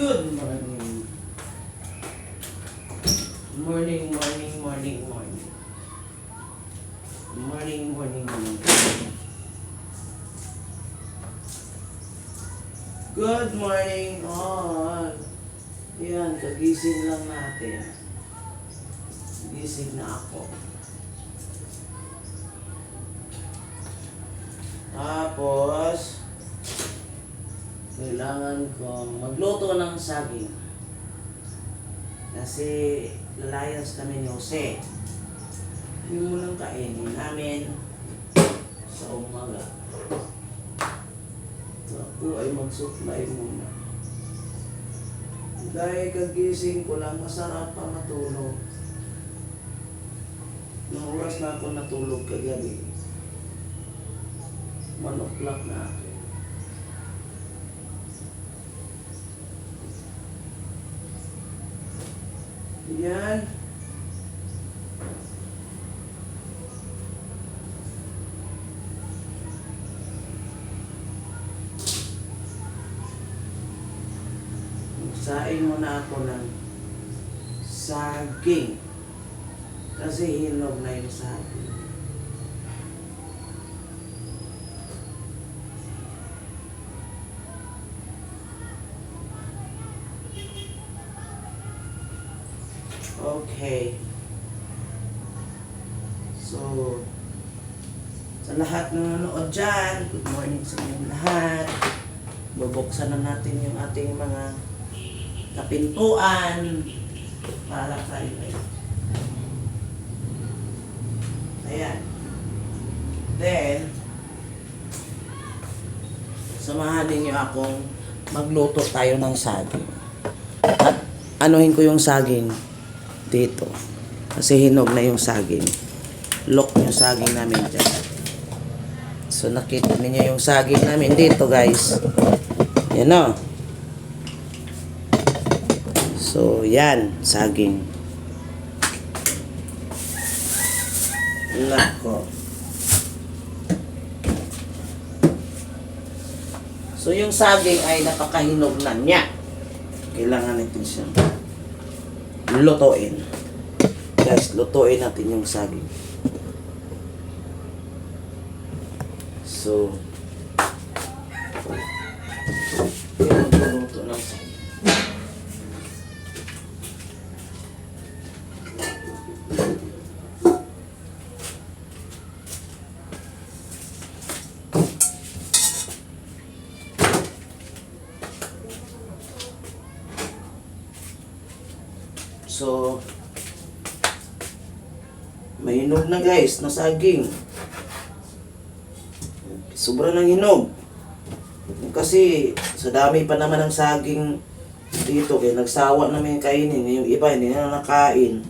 Good morning. Morning, morning, morning, morning. Morning, morning, morning. Good morning all. Yan, kagising lang natin. Gising na ako. Tapos, kailangan kong magluto ng saging. Kasi layas kami ni Jose. Yun mo kainin namin sa umaga. So, ako ay mag-supply muna. Dahil kagising ko lang, masarap pa matulog. Nung oras na ako natulog kagabi, o'clock na ako. Yan. Sain mo na ako ng saging. Kasi hinog na yung saging. Okay. So, sa lahat ng nanonood dyan, good morning sa inyong lahat. Bubuksan na natin yung ating mga kapintuan para tayo ay Ayan. Then, samahan ninyo akong magluto tayo ng saging. At anuhin ko yung saging dito. Kasi hinog na yung saging. Lock yung saging namin dyan. So nakita ninyo yung saging namin dito guys. Yan o. So yan, saging. Nako. So yung saging ay napakahinog na niya. Kailangan natin siyang lutuin. Guys, lutuin natin yung saging. So, yung luto ng saging. So, mahinog na guys, na saging. Sobra ng hinog. Kasi sa dami pa naman ng saging dito, kaya nagsawa namin kainin. Yung iba hindi na nakain.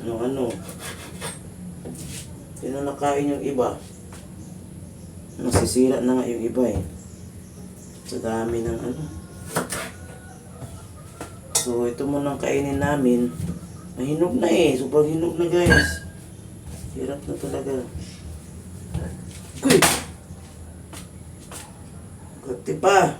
Ano ano. Hindi na nakain yung iba. Nasisira na nga yung iba eh. Sa dami ng ano. So, ito muna ang kainin namin. Mahinog na eh. Sobrang hinog na guys. Hirap na talaga. Uy! Gati pa.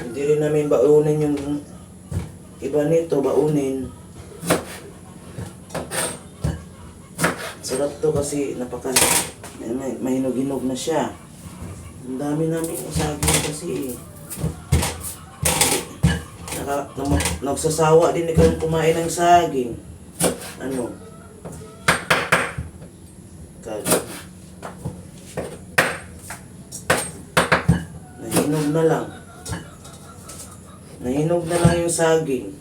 Hindi rin namin baunin yung iba nito, baunin. Sarap to kasi napaka may, may hinog-hinog na siya. Ang dami namin saging kasi naka, nagsasawa din ikaw kumain ng saging. Ano? Kag Nahinog na lang. Nahinog na lang yung saging.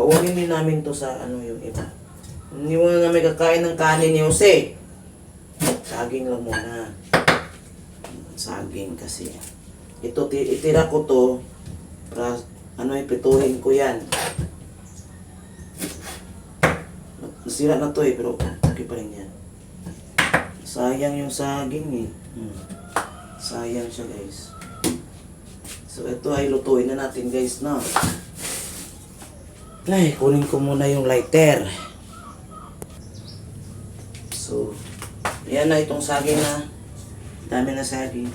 Baunin din namin to sa ano yung iba. Hindi mo na namin kakain ng kanin ni Jose. Saging lang muna. Saging kasi. Ito, ti- itira ko to. Para, ano, ipituhin ko yan. Nasira na to eh, pero okay pa rin yan. Sayang yung saging eh. Hmm. Sayang siya guys. So ito ay lutuin na natin guys na. Ay, kunin ko muna yung lighter. So, yan na itong saging na. Dami na saging.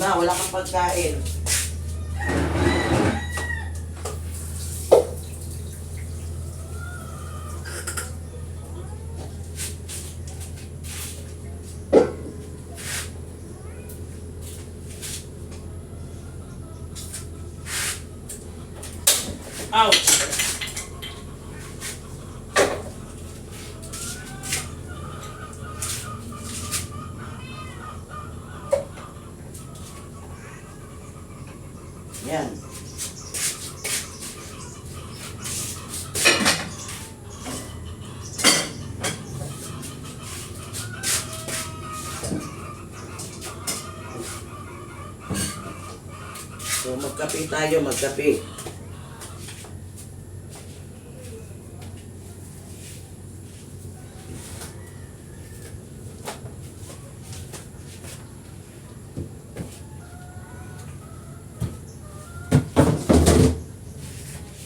Na, wala kang pagkain. Ouch! Yan. So magkape tayo, magkape.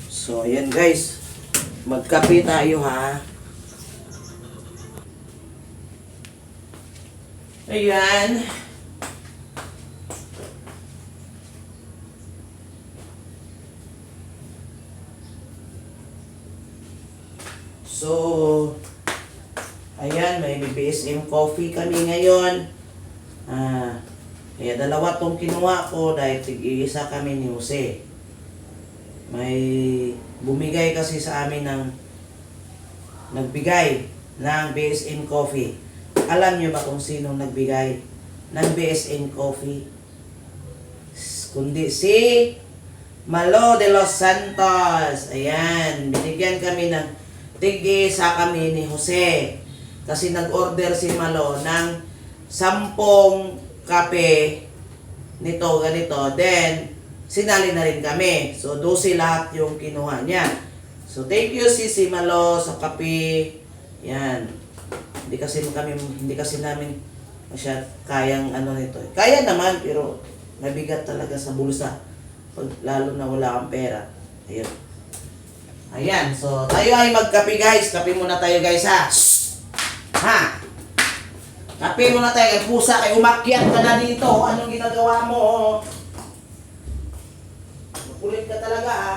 So, ayan guys. Magkape tayo ha. Ayan. So, ayan, may BBSM coffee kami ngayon. Ah, kaya dalawa tong kinuha ko dahil tig-isa kami ni Jose may bumigay kasi sa amin ng nagbigay ng BSN Coffee. Alam niyo ba kung sino nagbigay ng BSN Coffee? Kundi si Malo de los Santos. Ayan, binigyan kami ng tigi sa kami ni Jose. Kasi nag-order si Malo ng sampung kape nito, ganito. Then, sinali na rin kami. So, 12 lahat yung kinuha niya. So, thank you Sisi Malo sa kape. Yan. Hindi kasi kami, hindi kasi namin masya kayang ano nito. eh. Kaya naman, pero mabigat talaga sa bulsa. Pag, lalo na wala kang pera. Ayun. Ayan. So, tayo ay magkape guys. Kape muna tayo guys ha. Ha? Kape muna tayo. Ay, pusa kay umakyat ka na dito. Anong ginagawa mo? Kulit ka talaga ha.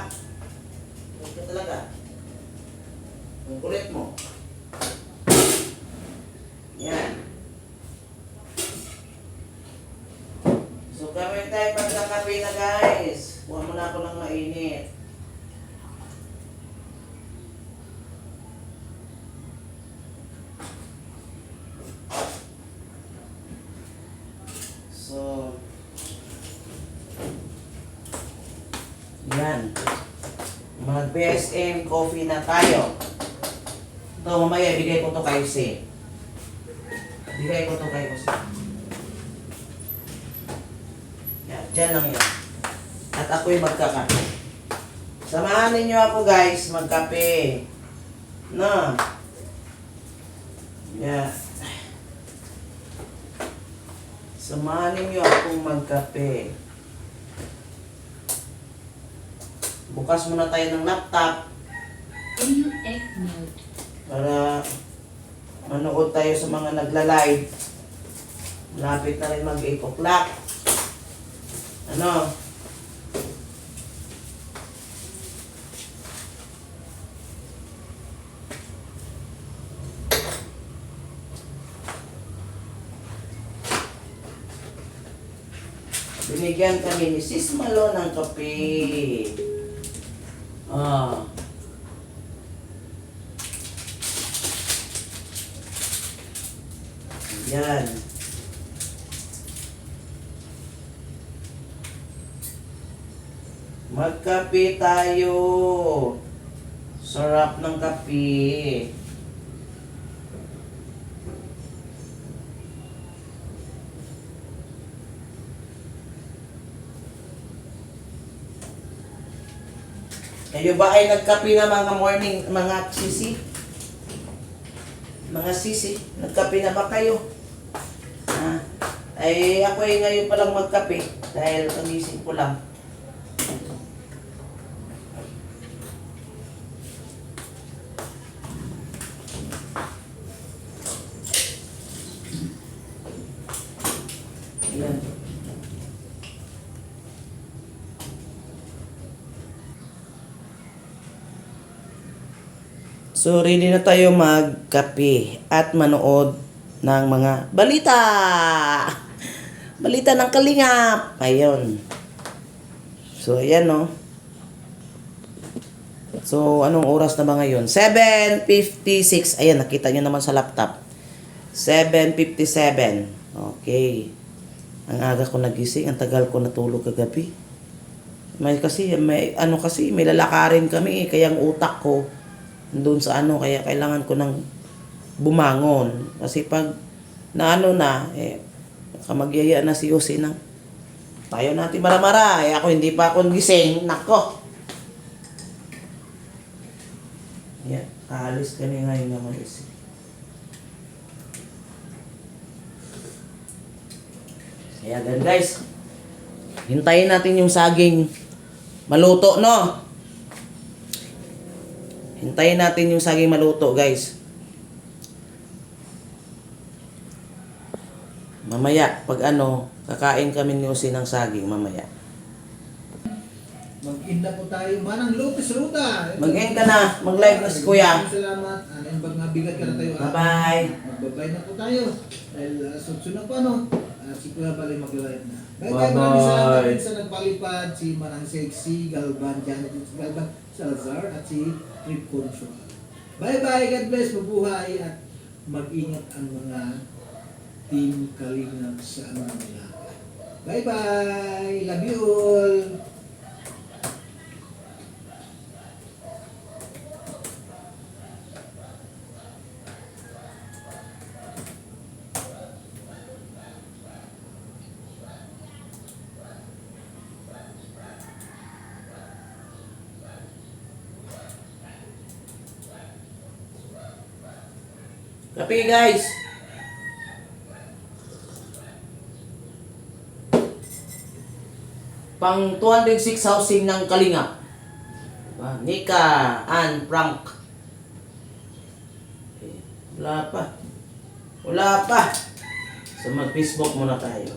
Kulit ka talaga. Ang kulit mo. Yan. So kami tayo pagkakape na guys. Kuha mo na ako ng mainit. So, Yan. Mag BSM coffee na tayo. Ito, mamaya bigay ko to kay Jose. Bigay ko to kay Jose. Yan, dyan lang yan. At ako'y magkakape. Samahan ninyo ako guys, magkape. No. Yan. Samahan ninyo akong magkape. Bukas muna tayo ng laptop para manood tayo sa mga nagla-live. Malapit na rin mag 8 o'clock. Ano? Binigyan kami ni Sis Malo ng kape. Ah. Yan. Magkape tayo. Sarap ng kape. Kayo ba ay nagkape na mga morning, mga sisi? Mga sisi, nagkape na ba kayo? Ha? Ay, ako ay ngayon palang magkape dahil pagising ko lang. So, ready na tayo magkape at manood ng mga balita. Balita ng kalingap. Ayun. So, ayan no. So, anong oras na ba ngayon? 7.56. Ayan, nakita nyo naman sa laptop. 7.57. Okay. Ang aga ko nagising, ang tagal ko natulog kagabi. May kasi, may ano kasi, may lalakarin kami eh, kaya ang utak ko doon sa ano, kaya kailangan ko ng bumangon. Kasi pag na ano na, eh, kamagyaya na si Yossi na, tayo natin maramara, eh ako hindi pa ako gising, nako. Yan, aalis kami ngayon naman isi. Kaya gan guys, hintayin natin yung saging maluto, no? Hintayin natin yung saging maluto, guys. Mamaya, pag ano, kakain kami ni Usi ng saging, mamaya. Mag-inda po tayo. Manang Lopez Ruta. Mag-end ka na, mag-live na si Kuya. Salamat. Ano yung mabigat ka na tayo. ah. Bye-bye. Magbabay na po tayo. Dahil uh, sunod pa no. Ah, si Kuya Balay mag-live na. Bye-bye. Bye-bye. Maraming salamat rin sa nagpalipad. Si Manang Sexy, Galvan, Janet Galvan, Salazar, at si Trip Control. Bye-bye. God bless. Mabuhay. At mag-ingat ang mga team Kalingap sa nilakad. Bye-bye. Love you all. Kape, guys. Pang 206 housing ng Kalinga. Ah, Nika, Ann, Frank. Wala pa. Wala pa. So mag-Facebook muna tayo.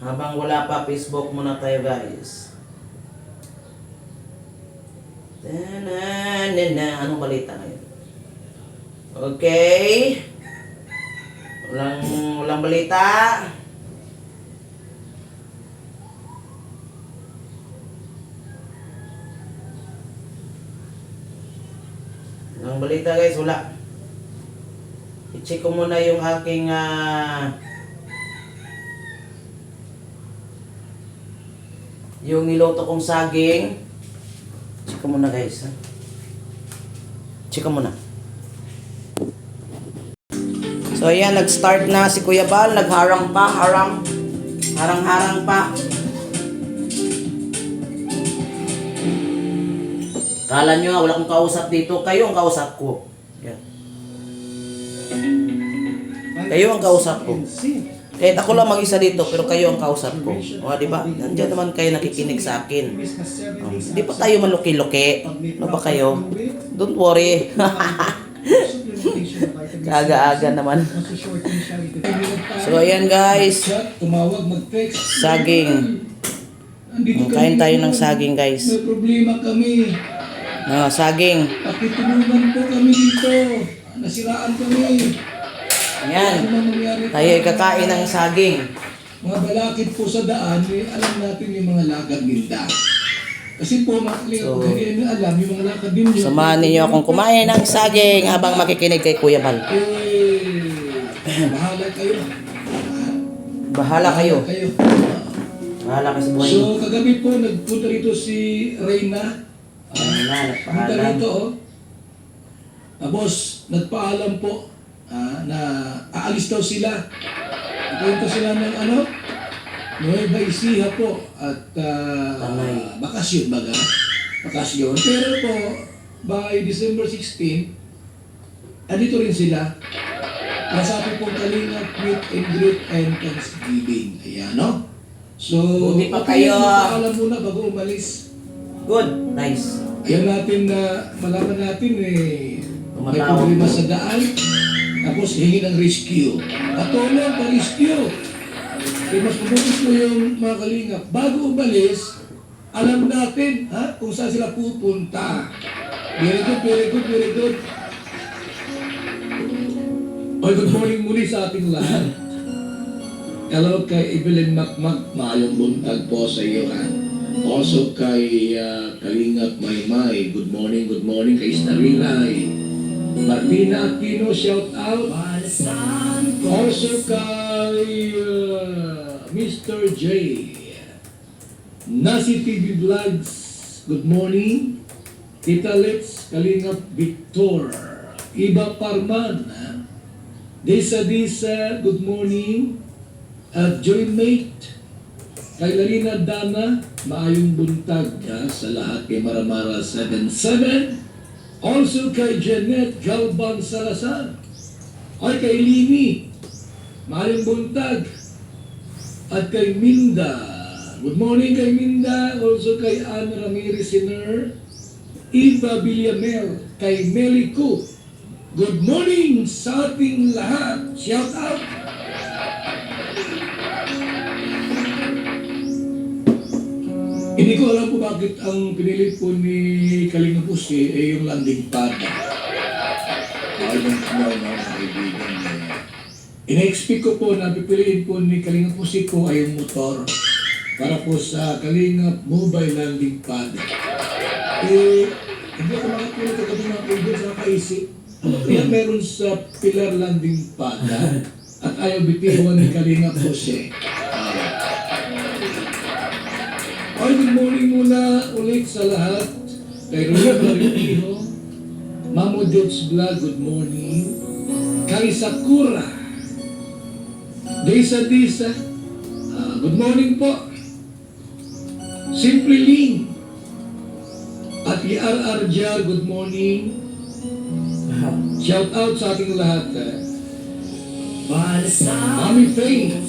Habang wala pa, Facebook muna tayo guys. Ta-na-na-na. Anong balita ngayon? Okay. Walang, walang balita. Walang balita guys, wala. I-check ko muna yung aking ah, yung niloto kong saging. Check ko muna guys. Ha? Check ko muna. So ayan, nag-start na si Kuya Bal, nagharang pa, harang, harang-harang pa. Kala nyo, wala akong kausap dito, kayo ang kausap ko. Yan. Kayo ang kausap ko. Kahit ako lang mag-isa dito, pero kayo ang kausap ko. O, di ba? Nandiyan naman kayo nakikinig sa akin. O, Di pa tayo maluki-luki. Ano ba kayo? Don't worry. Kaaga-aga naman. So, ayan guys. Saging. Andito Kain tayo ng saging guys. May problema kami. Ah, saging. Pakitulungan po kami dito. Nasiraan kami. Ayan. Ano Tayo ay kakain ng saging. Mga balakid po sa daan, eh, alam natin yung mga lakad ninda. Kasi po, makali, So, hindi nyo alam yung mga lakad din nyo. Samahan ninyo akong kumain ng saging habang makikinig kay Kuya Bal. Eh, bahala kayo. Bahala kayo. kayo. Bahala kayo sa buhay. So, kagabi po, nagpunta rito si Reyna. Ayan na, Punta nagpaalam. rito, oh. Ah, boss, nagpaalam po ah, na aalis daw sila. Punta sila ng ano? Nueva Ecija po at ah, Tanay. bakasyon baga. Bakasyon. Pero po, by December 16, andito rin sila. Nasabi pong kalinga, meet and greet and Thanksgiving. Ayan, no? So, Buti pa kayo. magpaalam muna bago umalis. Good. Nice. Ayaw natin na malaman natin eh, may Tumatawag problema po. sa daan. Tapos hingi ng rescue. Patulong pa rescue. Kaya mas mabuti po yung mga kalingap. Bago umalis, alam natin ha, kung saan sila pupunta. Very good, very good, very good. Oy, good morning muli sa ating lahat. Hello kay Evelyn Macmac, maayong buntag po sa iyo ha. Also kay uh, Kalingap Maymay, good morning, good morning kay Starilay. Martina Aquino, shout out. Also kay uh, Mr. J. Nasi TV Vlogs, good morning. Tita Lex, Kalingap Victor. Iba Parman. Disa Disa, good morning. At Joymate, kay Larina Dana, maayong buntag ha, sa lahat kay Maramara 77. Also kay Janet Galban Salazar. Ay kay Lini, maayong buntag. At kay Minda, good morning kay Minda. Also kay Anne Ramirez Sinner. Eva Villamel, kay Melico. Good morning sa ating lahat. Shout out. Hindi ko alam po bakit ang pinili po ni Kalinga Pusi ay yung landing pad. I don't know, no, kaibigan. eh. Ina-expect ko po na pipiliin po ni Kalinga Pusi po ay yung motor para po sa Kalinga Mobile Landing Pad. Eh, hindi ako makatulog kagabi mga kaibigan sa kaisip. Ano kaya meron sa Pilar Landing Pad ha? at ayaw bitiwan ni Kalinga Pusi. Ah. Ay, good morning muna ulit sa lahat. Kay Roland Maritiho, Mamo Dutch Vlog, good morning. Kay Sakura, Disa Disa, ah, good morning po. Simply Ling, at IRR Jar, good morning. Shout out sa ating lahat. eh. Mami Faye,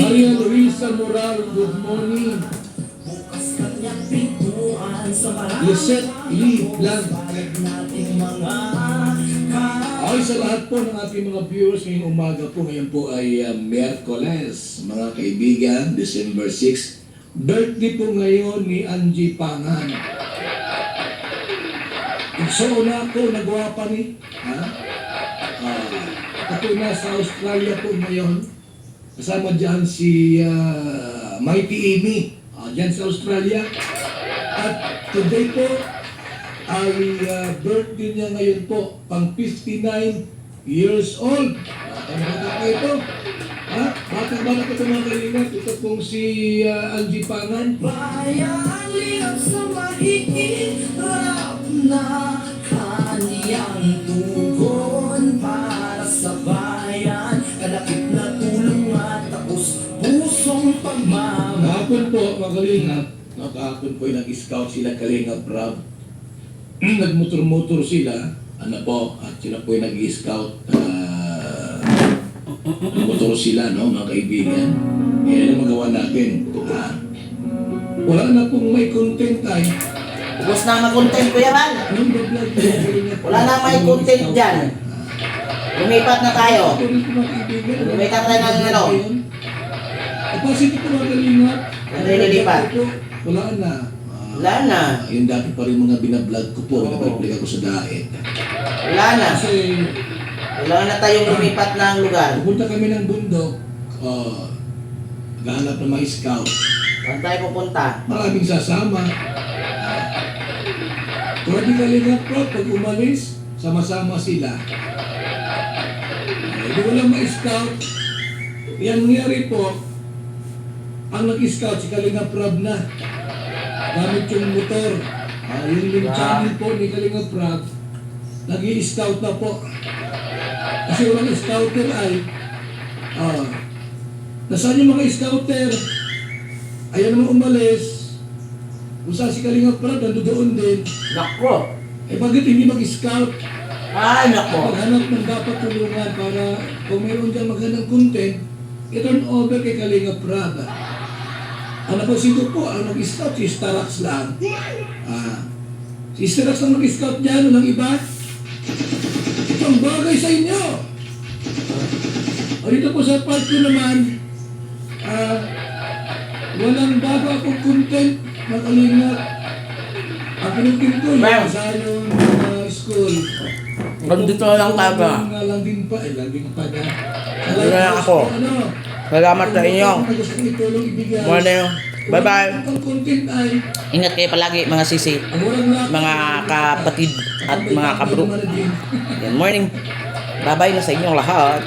Maria Luisa Moral, good morning. Lisette Lee Blanc. Ay, sa lahat po ng ating mga viewers ngayong umaga po, ngayon po ay uh, Miyerkules, mga kaibigan, December 6. Birthday po ngayon ni Angie Pangan. So na ako, nagwapa ni. Ha? Ah, ako nasa Australia po ngayon. Kasama dyan si ah, Mighty Amy. Ah, dyan sa Australia. At today po ay ah, birthday niya ngayon po. Pang 59 years old. Bata pa ito. Ha? Bata bata pa ito mga kalingat. Ito pong si ah, Angie Pangan. Bayani sa mahihirap na kaniyang tugon para sa bayan Kalakip na tulong at tapos pusong pagmamahal Kahapon po, mga kalingap, no, kahapon po nag-scout sila kalingap Rob. Nagmotor-motor sila, ano po, at sila po ay nag-scout. ah, motor sila, no, mga kaibigan. Yan ang magawa natin. Ah, wala na pong may content ay. Ubus na ang content, Kuya Val. Wala na may content dyan. Lumipat na tayo. Lumipat tayo ng ano? Kapasito po mga kalingap. Nalilipat. Wala na. Ah, Wala na. Yung dati pa rin mga binablog ko po, binabalik ako sa daet. Wala na. Kasi Wala na tayong lumipat ng lugar. pupunta kami ng bundok, uh, gahanap ng mga scout. Saan tayo pupunta? Maraming sasama. Ni Kalingap Pro, pag umalis, sama-sama sila. Eh, di walang ma-scout. Yang nangyari po, ang nag-scout si Kalingap Rob na. Gamit yung motor. Ah, yun yung Wow. channel po ni Kalingap Rob. Nag-i-scout na po. Kasi walang scouter ay, ah, nasaan yung mga scouter? Ayaw naman umalis. Kung saan si Kalingap Rob, nandoon din. Nako. Eh bakit hindi mag-scout? Ay, nako. Maghanap ng dapat tulungan para kung meron dyan magandang content, i-turn over kay Kalinga Prada. Ang napansin po, ang nag-scout si Starax lang. Ah, si Starax lang nag-scout dyan, walang iba. Ito ang bagay sa inyo. Ah, dito po sa part ko naman, ah, walang bago akong content na Kalinga. Ang pinagkin ko, yung sa yung mga school. Nandito na lang tayo ba? Nga lang din pa, eh, lang din pa na. Lang ako. Ano? Salamat sa inyo. Morning. Bye-bye. Ingat kayo palagi mga sisi, mga kapatid at mga kabro. Yan, morning. Bye-bye na sa inyong lahat.